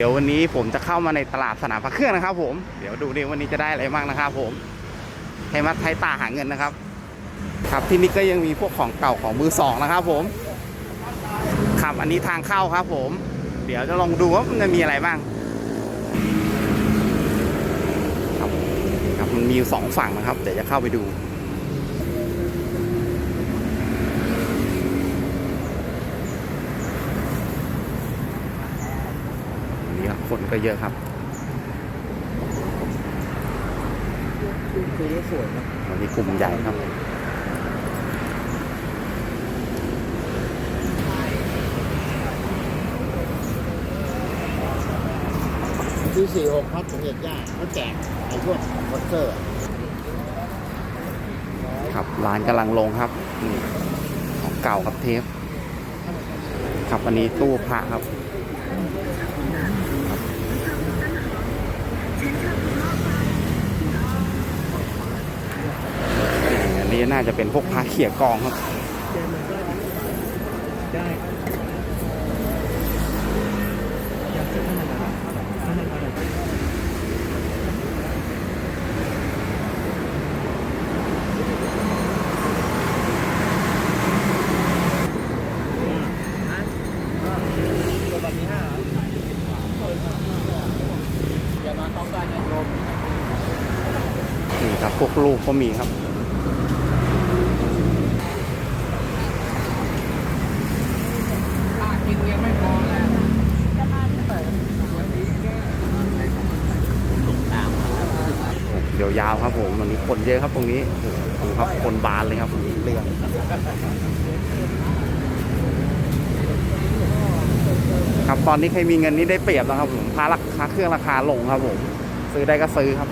เดี๋ยววันนี้ผมจะเข้ามาในตลาดสนามพระเครื่องนะครับ ผม เดี๋ยวดูดิวันนี้จะได้อะไรบ้างนะครับ ผมให้มาไทยตาหาเงินนะครับ ครับที่นี่ก็ยังมีพวกของเก่าของมือสองนะครับ ผม ครับอันนี้ทางเข้าครับ ผม เดี๋ยวจะลองดูว่ามันจะมีอะไรบ้าง ครับครับมันมีสองฝั่งนะครับเดี๋ยวจะเข้าไปดู นี่ ครับคนก็เยอะครับคือสวยนะวันนี้กลุ่มใหญ่ครับที่สี่หกพัดสมเด็จย่าเขาแจกไอ้พวกคอนเซอร์ ครับร้านกำลังลงครับนี่ของเก่าครับเทป ครับอันนี้ตู้พระครับ อั น่าจะเป็นพวกพระเขี่ยกองครับนี่ครับพวกลูกก็มีครับ เดี๋ยวยาวครับผมวันนี้คนเยอะครับตรงนี้โอ้โหดูครับคนบานเลยครับเรื่องครับตอนนี้ใครมีเงินนี่ได้เปรียบแล้วครับผมพาราคาเครื่องราคาลงครับผม ซื้อได้ก็ซื้อครับ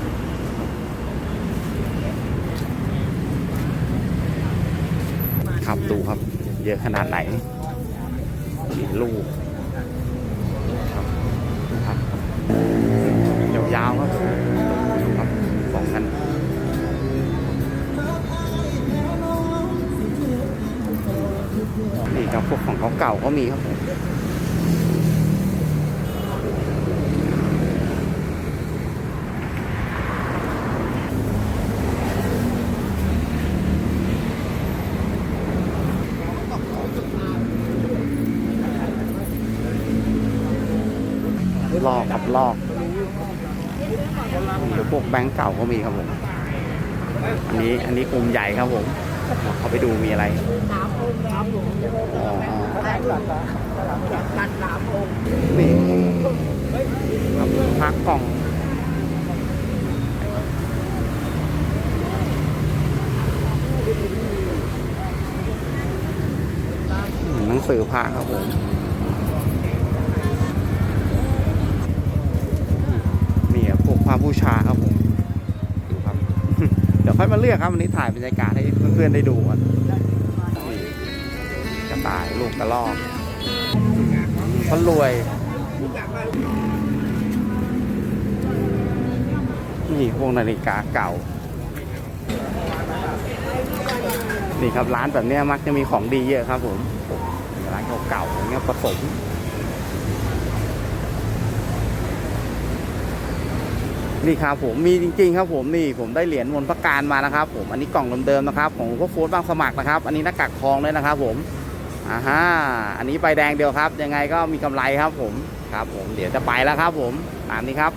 ครับดูครับ เยอะขนาดไหนนี่ลูกครับยาวๆครับ นี่ครับพวกของเขาเก่าก็มีครับผมลอกครับลอกเดี๋ยวพวกแบงก์เก่าก็มีครับผม อันนี้อันนี้กลุ่มใหญ่ครับผม เขาไปดูมีอะไร นี่ครับพักกล่องหนังสือพระครับผมนี่ครับพวกพระบูชาครับผมดูครับ เดี๋ยวค่อยมาเลือกครับวันนี้ถ่ายบรรยากาศให้เพื่อนๆได้ดูก่อน ตายลูกกระรอกพระรวย นี่พวกนาฬิกาเก่า นี่ครับร้านแบบนี้มักจะมีของดีเยอะครับผมร้านเก่าๆอย่างเงี้ยผสมนี่ครับผมมีจริงๆครับผมนี่ผมได้เหรียญมนพระการมานะครับ ผมอันนี้กล่องเดิมๆนะครับของหลวงพ่อโฟนบางสมัครนะครับ อันนี้หน้ากากทองเลยนะครับผม อ่าฮะอันนี้ใบแดงเดียวครับ ยังไงก็มีกำไรครับผมครับผมเดี๋ยวจะไปแล้วครับผมตามนี้ครับ